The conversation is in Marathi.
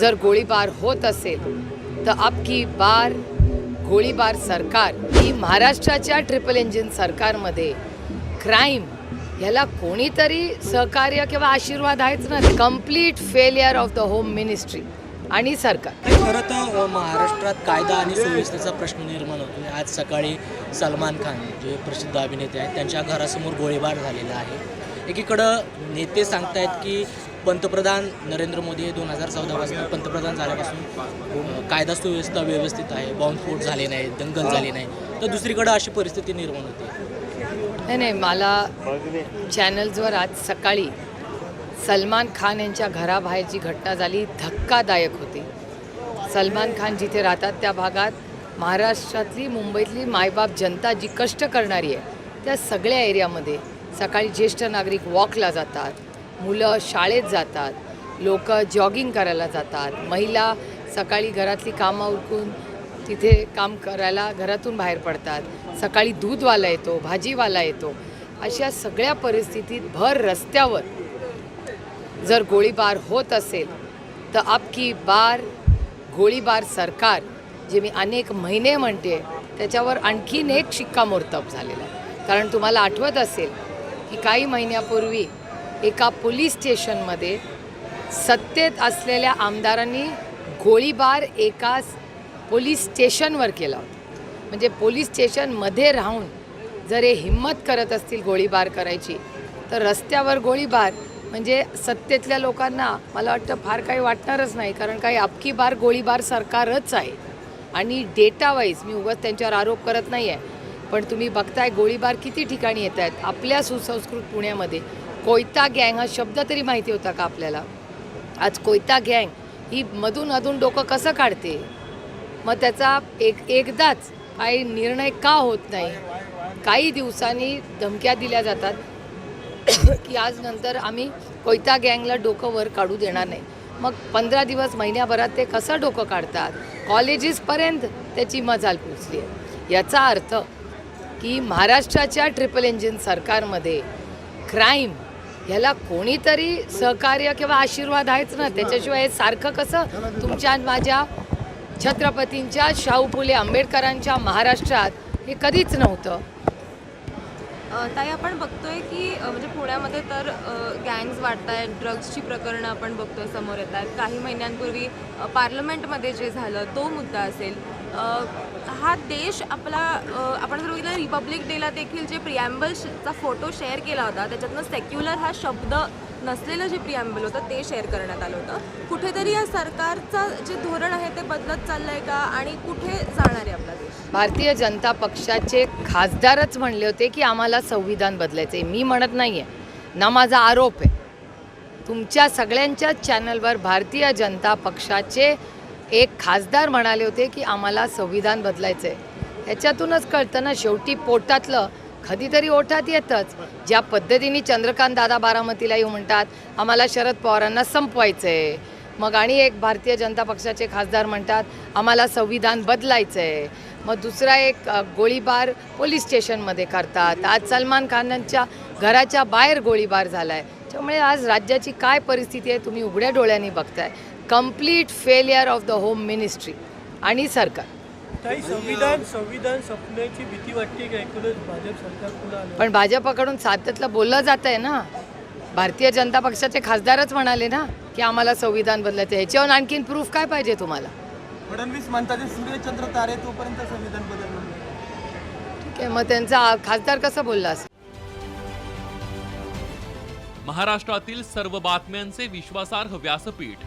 जर गोळीबार होत असेल तर आपकी बार गोळीबार सरकार ही महाराष्ट्राच्या ट्रिपल इंजिन सरकारमध्ये क्राईम ह्याला कोणीतरी सहकार्य किंवा आशीर्वाद आहेच ना? Complete failure of the home ministry आणि सरकार. खरं तर महाराष्ट्रात कायदा आणि सुव्यवस्थेचा प्रश्न निर्माण होतो. आज सकाळी सलमान खान जे प्रसिद्ध अभिनेते आहेत त्यांच्या घरासमोर गोळीबार झालेला आहे. एकीकडं नेते सांगतायत की पंतप्रधान नरेंद्र मोदी हे दोन हजार चौदापासून पंतप्रधान झाल्यापासून कायदा सुव्यवस्था व्यवस्थित आहे बॉम्बस्फोट झाले नाही दंगल झाली नाही तर दुसरीकडं अशी परिस्थिती निर्माण होते. नाही नाही मला चॅनल्सवर आज सकाळी सलमान खान यांच्या घराबाहेर जी घटना झाली धक्कादायक होती. सलमान खान जिथे राहतात त्या भागात महाराष्ट्रातली मुंबईतली मायबाप जनता जी कष्ट करणारी आहे त्या सगळ्या एरियामध्ये सकाळी ज्येष्ठ नागरिक वॉकला जातात. मुलं शाळेत जातात लोक जॉगिंग करायला जातात महिला सकाळी घरातली कामं उरकून तिथे काम करायला घरातून बाहेर पडतात. सकाळी दूधवाला येतो भाजीवाला येतो. अशा सगळ्या परिस्थितीत भर रस्त्यावर जर गोळीबार होत असेल तर आपकी बार गोळीबार सरकार जे मी अनेक महिने म्हणते त्याच्यावर आणखीन एक शिक्कामोर्तब झालेला आहे. कारण तुम्हाला आठवत असेल की काही महिन्यापूर्वी एका पोलीस स्टेशनमध्ये सत्तेत असलेल्या आमदारांनी गोळीबार एका पोलीस स्टेशनवर केला होता. म्हणजे पोलीस स्टेशनमध्ये राहून जर हे हिंमत करत असतील गोळीबार करायची तर रस्त्यावर गोळीबार म्हणजे सत्तेतल्या लोकांना मला वाटतं फार काही वाटणारच नाही कारण काही अबकी बार गोळीबार सरकारच आहे. आणि डेटा वाईज मी उगाच त्यांच्यावर आरोप करत नाही आहे पण तुम्ही बघताय गोळीबार किती ठिकाणी येत आहेत आपल्या सुसंस्कृत पुण्यामध्ये कोयता गँग हा शब्द तरी माहिती होता का आपल्याला? आज कोयता गँग ही मधून अधून डोकं कसं काढते? मग त्याचा एक एकदाच काही निर्णय का होत नाही? काही दिवसांनी धमक्या दिल्या जातात की आज नंतर आम्ही कोयता गँगला डोकं वर काढू देणार नाही. मग पंधरा दिवस महिन्याभरात ते कसं डोकं काढतात? कॉलेजेसपर्यंत त्याची मजाल पोचली आहे. याचा अर्थ की महाराष्ट्राच्या ट्रिपल इंजिन सरकारमध्ये क्राईम ह्याला कोणीतरी सहकार्य किंवा आशीर्वाद आहेच ना? त्याच्याशिवाय सारखं कसं? तुमच्या माझ्या छत्रपतींच्या शाहू फुले आंबेडकरांच्या महाराष्ट्रात हे कधीच नव्हतं. ताई आपण बघतोय की म्हणजे पुण्यामध्ये तर गँग्स वाढत आहेत ड्रग्सची प्रकरणं आपण बघतोय समोर येत आहेत काही महिन्यांपूर्वी पार्लमेंटमध्ये जे झालं तो मुद्दा असेल. हा देश आपला आपण जर बघितलं रिपब्लिक डेला देखील जे प्रिॲम्बलचा फोटो शेअर केला होता त्याच्यातनं सेक्युलर हा शब्द नसलेलं जे प्रिॲम्बल होतं ते शेअर करण्यात आलं होतं. कुठेतरी या सरकारचं जे धोरण आहे ते बदलत चाललं आहे का? आणि कुठे जाणार आहे आपला देश? भारतीय जनता पक्षाचे खासदारच म्हणले होते की आम्हाला संविधान बदलायचं आहे मी म्हणत नाही आहे ना माझा आरोप आहे. तुमच्या सगळ्यांच्याच चॅनलवर भारतीय जनता पक्षाचे एक खासदार म्हणाले होते की आम्हाला संविधान बदलायचं आहे ह्याच्यातूनच कळतं ना शेवटी पोटातलं कधीतरी ओठात येतंच. ज्या पद्धतीने चंद्रकांत दादा बारामतीला येऊ म्हणतात आम्हाला शरद पवारांना संपवायचं आहे मग आणि एक भारतीय जनता पक्षाचे खासदार म्हणतात आम्हाला संविधान बदलायचं आहे मग दुसरा एक गोळीबार पोलीस स्टेशनमध्ये करतात. आज सलमान खानांच्या घराच्या बाहेर गोळीबार झाला आहे त्यामुळे आज राज्याची काय परिस्थिती आहे तुम्ही उघड्या डोळ्यांनी बघताय. Complete failure of the home ministry आणि सरकार. काही संविधान संविधान संपण्याची भीती वाटते का? एकूणच भाजप सरकार पुन्हा आलं. पण भाजपाकडून सातत्यातलं बोललं जात आहे ना. भारतीय जनता पक्षाचे खासदारच म्हणाले ना की आम्हाला संविधान बदलायचं आहे. ह्याच्यावर आणखीन प्रूफ काय पाहिजे तुम्हाला? फडणवीस म्हणतात जे सूर्यचंद्र तारे तोपर्यंत संविधान बदलणार नाही. ठीक आहे मग त्यांचा खासदार कसं बोलला असेल? महाराष्ट्रातील सर्व बातम्यांचे विश्वासार्ह व्यासपीठ.